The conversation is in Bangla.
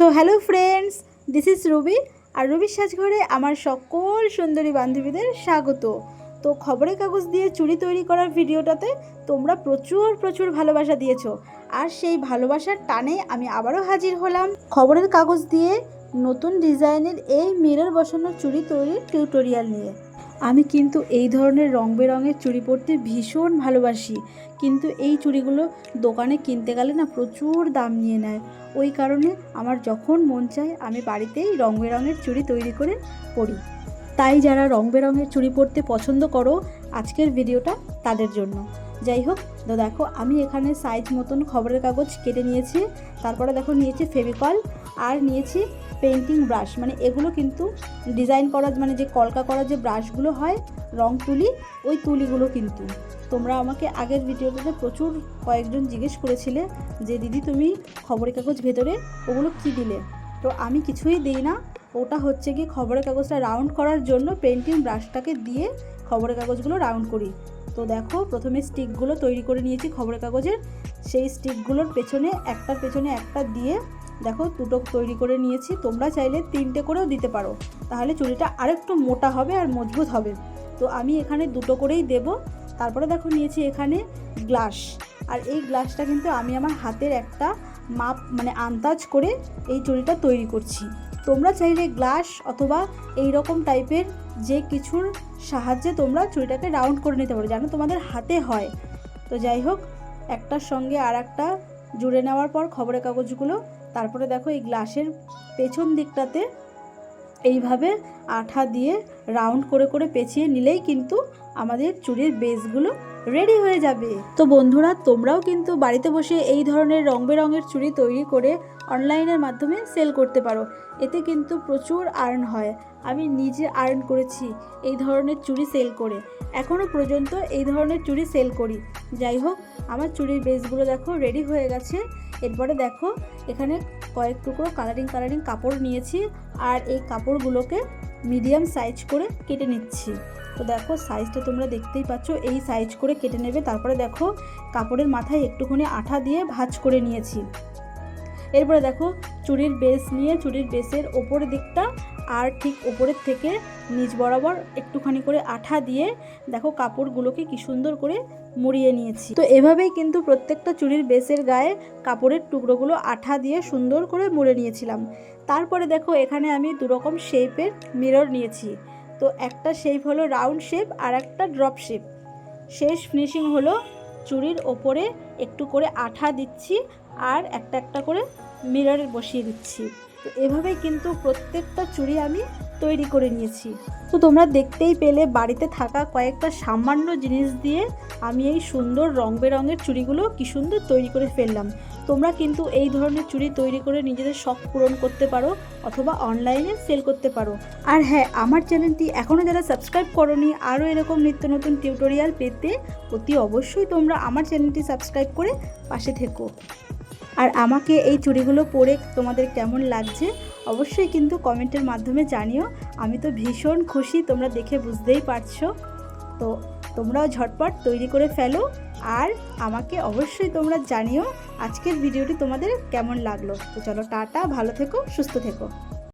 So hello friends this is Ruby আর রুবির সাজঘরে আমার সকল সুন্দরী বান্ধবীদের স্বাগত। তো খবরের কাগজ দিয়ে চুড়ি তৈরি করার ভিডিওটাতে তোমরা প্রচুর প্রচুর ভালোবাসা দিয়েছ। আর সেই ভালোবাসার টানে আমি আবারও হাজির হলাম। খবরের কাগজ দিয়ে নতুন ডিজাইনের এই মিরর বসানো চুড়ি তৈরির টিউটোরিয়াল নিয়ে। আমি কিন্তু এই ধরনের রং বেরঙের চুড়ি পরতে ভীষণ ভালোবাসি। কিন্তু এই চুড়িগুলো দোকানে কিনতে গেলে না প্রচুর দাম নিয়ে নেয়। ওই কারণে আমার যখন মন চায় আমি বাড়িতেই রং বেরঙের চুড়ি তৈরি করে পরি। তাই যারা রং বেরঙের চুড়ি পরতে পছন্দ করো, আজকের ভিডিওটা তাদের জন্য। যাই হোক, তো দেখো, আমি এখানে সাইজ মতন খবরের কাগজ কেটে নিয়েছি। তারপরে দেখো নিয়েছি ফেভিকল আর নিয়েছি পেন্টিং ব্রাশ মানে এগুলো কিন্তু ডিজাইন করা মানে যে কলকা করা যে ব্রাশগুলো হয় রং তুলি, ওই তুলিগুলো কিন্তু। তোমরা আমাকে আগের ভিডিওটাতে প্রচুর কয়েকজন জিজ্ঞেস করেছিলে যে, দিদি, তুমি খবরের কাগজ ভেতরে ওগুলো কি দিলে? তো আমি কিছুই দিই না। ওটা হচ্ছে কি খবরের কাগজটা রাউন্ড করার জন্য পেন্টিং ব্রাশটাকে দিয়ে খবরের কাগজগুলো রাউন্ড করি। তো দেখো, প্রথমে স্টিকগুলো তৈরি করে নিয়েছি খবরের কাগজের। সেই স্টিকগুলোর পেছনে, একটার পেছনে একটা দিয়ে দেখো দুটো তৈরি করে নিয়েছি, তোমরা চাইলে তিনটে করেও দিতে পারো। তাহলে চুড়িটা আরেকটু মোটা হবে আর মজবুত হবে। তো আমি এখানে দুটো করেই দেব। তারপরে দেখো নিয়েছি এখানে গ্লাস। আর এই গ্লাসটা কিন্তু আমি আমার হাতের একটা মাপ মানে আন্দাজ করে এই চুড়িটা তৈরি করছি। তোমরা চাইলে গ্লাস অথবা এই রকম টাইপের যে কিছুর সাহায্যে তোমরা চুড়িটাকে রাউন্ড করে নিতে পারো, যেন তোমাদের হাতে হয়। তো যাই হোক, একটার সঙ্গে আর একটা জুড়ে নেওয়ার পর খবরের কাগজগুলো তারপরে দেখো এই গ্লাসের পেছন দিকটাতে এইভাবে আঠা দিয়ে রাউন্ড করে করে পেঁচিয়ে নিলেই কিন্তু আমাদের চুড়ির বেসগুলো রেডি হয়ে যাবে। তো বন্ধুরা, তোমরাও কিন্তু বাড়িতে বসে এই ধরনের রং বেরঙের চুড়ি তৈরি করে অনলাইনের মাধ্যমে সেল করতে পারো। এতে কিন্তু প্রচুর আর্ন হয়। আমি নিজে আর্ন করেছি এই ধরনের চুড়ি সেল করে। এখনও পর্যন্ত এই ধরনের চুড়ি সেল করি। যাই হোক, আমার চুড়ির বেসগুলো দেখো রেডি হয়ে গেছে। এরপরে দেখো, এখানে কয়েক টুকরো কালারিং কালারিং কাপড় নিয়েছি আর এই কাপড়গুলোকে মিডিয়াম সাইজ করে কেটে নিচ্ছি। তো দেখো সাইজটা তোমরা দেখতেই পাচ্ছ, এই সাইজ করে কেটে নেবে। তারপরে দেখো, কাপড়ের মাথায় একটুখানি আঠা দিয়ে ভাজ করে নিয়েছি। এরপরে দেখো, চুড়ির বেস নিয়ে, চুড়ির বেসের ওপর দিকটা আর ঠিক ওপরের থেকে নিচ বরাবর একটুখানি করে আঠা দিয়ে দেখো কাপড়গুলোকে কি সুন্দর করে মুড়িয়ে নিয়েছি। তো এভাবেই কিন্তু প্রত্যেকটা চুড়ির বেসের গায়ে কাপড়ের টুকরোগুলো আঠা দিয়ে সুন্দর করে মুড়ে নিয়েছিলাম। তারপরে দেখো এখানে আমি দুরকম শেপের মিরর নিয়েছি। তো একটা শেপ হলো রাউন্ড শেপ আর একটা ড্রপ শেপ শেষ ফিনিশিং হলো চুড়ির ওপরে একটু করে আঠা দিচ্ছি আর একটা একটা করে মিরর বসিয়ে দিচ্ছি। তো এভাবেই কিন্তু প্রত্যেকটা চুড়ি আমি তৈরি করে নিয়েছি। তো তোমরা দেখতেই পেলে বাড়িতে থাকা কয়েকটা সামান্য জিনিস দিয়ে আমি এই সুন্দর রং বেরঙের চুড়িগুলো কি সুন্দর তৈরি করে ফেললাম। তোমরা কিন্তু এই ধরনের চুড়ি তৈরি করে নিজেদের শখ পূরণ করতে পারো অথবা অনলাইনে সেল করতে পারো। আর হ্যাঁ আমার চ্যানেলটি এখনও যারা সাবস্ক্রাইব করনি, আরও এরকম নিত্য নতুন টিউটোরিয়াল পেতে অতি অবশ্যই তোমরা আমার চ্যানেলটি সাবস্ক্রাইব করে পাশে থেকো। আর আমাকে এই চুড়িগুলো পরে তোমাদের কেমন লাগছে, অবশ্যই কিন্তু কমেন্টের মাধ্যমে জানিও। আমি তো ভীষণ খুশি, তোমরা দেখে বুঝতেই পারছ। তো তোমরাও ঝটপট তৈরি করে ফেলো আর আমাকে অবশ্যই তোমরা জানিও আজকের ভিডিওটি তোমাদের কেমন লাগল। তো চলো টাটা, ভালো থেকো, সুস্থ থেকো।